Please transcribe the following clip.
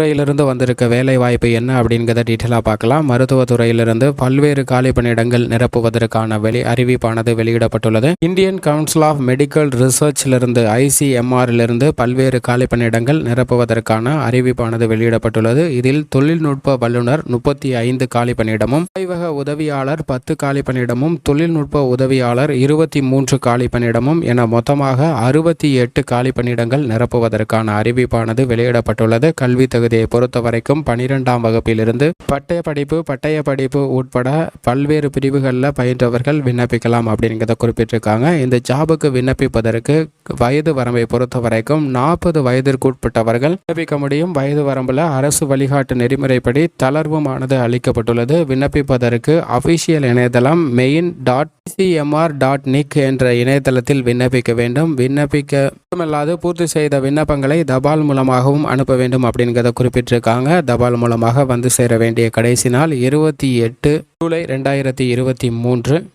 துறையிலிருந்து வந்திருக்க வேலை வாய்ப்பு என்ன அப்படிங்கிறத டீட்டெயிலாக பார்க்கலாம். மருத்துவத்துறையிலிருந்து பல்வேறு காலி பணியிடங்கள் நிரப்புவதற்கான வெளி அறிவிப்பானது வெளியிடப்பட்டுள்ளது. இந்தியன் கவுன்சில் ஆஃப் மெடிக்கல் ரிசர்ச்சிலிருந்து ஐசிஎம்ஆரிலிருந்து பல்வேறு காலி பணியிடங்கள் நிரப்புவதற்கான அறிவிப்பானது வெளியிடப்பட்டுள்ளது. இதில் தொழில்நுட்ப வல்லுநர் முப்பத்தி ஐந்து காலி பணியிடமும் ஆய்வக உதவியாளர் பத்து காலி பணியிடமும் தொழில்நுட்ப உதவியாளர் இருபத்தி மூன்று காலி பணியிடமும் என மொத்தமாக அறுபத்தி எட்டு காலி பணியிடங்கள் நிரப்புவதற்கான அறிவிப்பானது வெளியிடப்பட்டுள்ளது. கல்வி பகுதியை பொறுத்த வரைக்கும் பனிரெண்டாம் வகுப்பிலிருந்து பட்டய படிப்பு பட்டய படிப்பு உட்பட பல்வேறு பிரிவுகளில் பயின்றவர்கள் விண்ணப்பிக்கலாம் அப்படிங்கிறத குறிப்பிட்டிருக்காங்க. இந்த ஜாபுக்கு விண்ணப்பிப்பதற்கு வயது வரம்பை பொறுத்த வரைக்கும் நாற்பது வயதிற்குட்பட்டவர்கள் விண்ணப்பிக்க முடியும். வயது வரம்பில் அரசு வழிகாட்டு நெறிமுறைப்படி தளர்வுமானது அளிக்கப்பட்டுள்ளது. விண்ணப்பிப்பதற்கு அபிஷியல் இணையதளம் main dot CMR dot NIC என்ற இணையதளத்தில் விண்ணப்பிக்க வேண்டும். விண்ணப்பிக்க மட்டுமல்லாது பூர்த்தி செய்த விண்ணப்பங்களை தபால் மூலமாகவும் அனுப்ப வேண்டும் அப்படிங்கிறத குறிப்பிட்டிருக்காங்க. தபால் மூலமாக வந்து சேர வேண்டிய கடைசி நாள் இருபத்தி எட்டு ஜூலை ரெண்டாயிரத்தி இருபத்தி மூன்று.